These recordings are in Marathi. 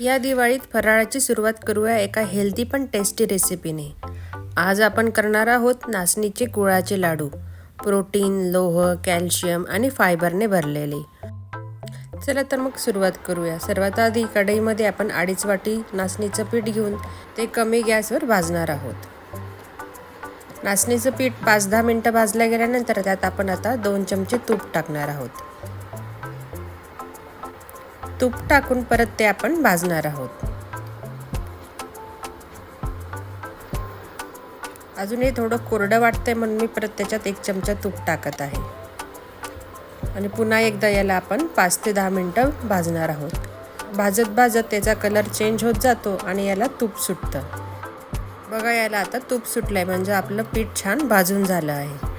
या दिवाळीत फराळाची सुरुवात करूया एका हेल्दी पण टेस्टी रेसिपीने आज आपण करणार आहोत नाचणीचे गुळाचे लाडू. प्रोटीन लोह कॅल्शियम आणि फायबरने भरलेले. चला तर मग सुरुवात करूया. सर्वात आधी कढईमध्ये आपण अडीच वाटी नाचणीचं पीठ घेऊन ते कमी गॅसवर भाजणार आहोत. नाचणीचं पीठ पाच दहा मिनटं भाजल्या गेल्यानंतर त्यात आपण आता दोन चमचे तूप टाकणार आहोत. तूप टाकून परत ते आपण भाजणार आहोत. अजून हे थोडं कोरडं वाटतंय म्हणून मी परत त्याच्यात एक चमचा तूप टाकत आहे. आणि पुन्हा एकदा याला आपण पाच ते दहा मिनटं भाजणार आहोत. भाजत भाजत त्याचा कलर चेंज होत जातो आणि याला तूप सुटतं. बघा याला आता तूप सुटलं आहे म्हणजे आपलं पीठ छान भाजून झालं आहे.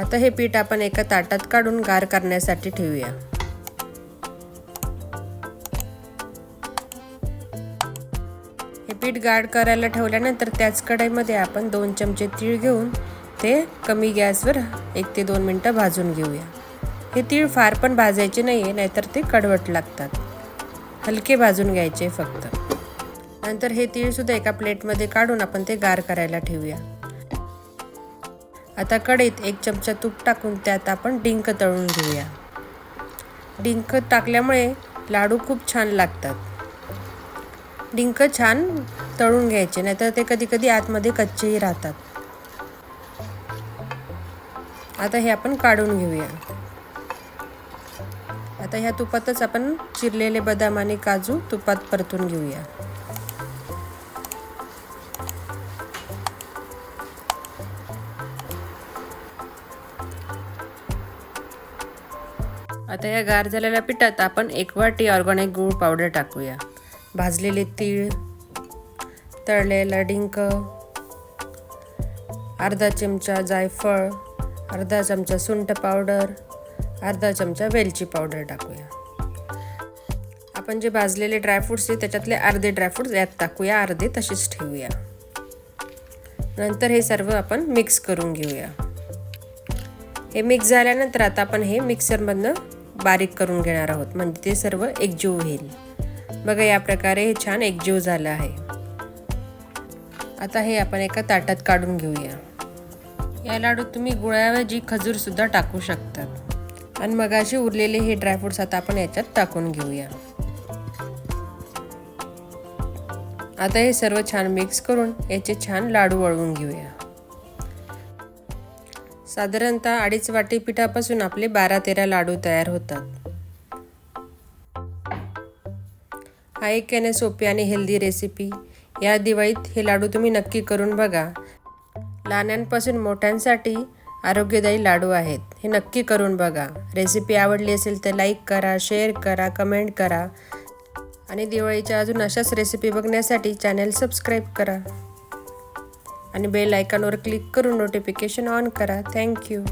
आता हे पीठ आपण एका ताटात काढून गार करण्यासाठी ठेवूया. हे पीठ गार करायला ठेवल्यानंतर त्याच कढईमध्ये आपण दोन चमचे तीळ घेऊन ते कमी गॅसवर एक ते दोन मिनटं भाजून घेऊया. हे तीळ फार पण भाजायचे नाही आहे नाहीतर ते कडवट लागतात. हलके भाजून घ्यायचे फक्त. नंतर हे तीळसुद्धा एका प्लेटमध्ये काढून आपण ते गार करायला ठेवूया. आता कढईत एक चमचा तूप टाकून त्यात आपण डिंक तळून घेऊया. डिंक टाकल्यामुळे लाडू खूप छान लागतात. डिंक छान तळून घ्यायचे नाहीतर ते कधी कधी आतमध्ये कच्चेही राहतात. आता हे आपण काढून घेऊया. आता ह्या तुपातच आपण चिरलेले बदाम आणि काजू तुपात परतून घेऊया. आता या गार झालेल्या पिठात आपण एक वाटी ऑर्गॅनिक गूळ पावडर टाकूया. भाजलेले तीळ तळलेला डिंक अर्धा चमचा जायफळ अर्धा चमचा सुंठ पावडर अर्धा चमचा वेलची पावडर टाकूया. आपण जे भाजलेले ड्रायफ्रूट्स आहे त्याच्यातले अर्धे ड्रायफ्रूट्स यात टाकूया अर्धे तसेच ठेवूया. नंतर हे सर्व आपण मिक्स करून घेऊया. हे मिक्स झाल्यानंतर आता आपण हे मिक्सरमधनं बारीक करून घेणार आहोत. म्हणजे ते सर्व एकजीव होईल. बघा या प्रकारे हे छान एकजीव झालं आहे. आता हे आपण एका ताटात काढून घेऊया. या लाडूत तुम्ही गुळाऐवजी खजूरसुद्धा टाकू शकतात. आणि मग असे उरलेले हे ड्रायफ्रुट्स आता आपण याच्यात टाकून घेऊया. आता हे सर्व छान मिक्स करून याचे छान लाडू वळवून घेऊया. साधारणतः अडीच वाटी पिठापासून आपले बारा तेरा लाडू तयार होतात. हा एक याने सोपी आणि हेल्दी रेसिपी. या दिवाळीत हे लाडू तुम्ही नक्की करून बघा. लहानांपासून मोठ्यांसाठी आरोग्यदायी लाडू आहेत. हे नक्की करून बघा. रेसिपी आवडली असेल तर लाईक करा शेअर करा कमेंट करा. आणि दिवाळीच्या अजून अशाच रेसिपी बघण्यासाठी चॅनल सबस्क्राईब करा. आणि बेल आयकॉनवर क्लिक करून नोटिफिकेशन ऑन करा. थँक्यू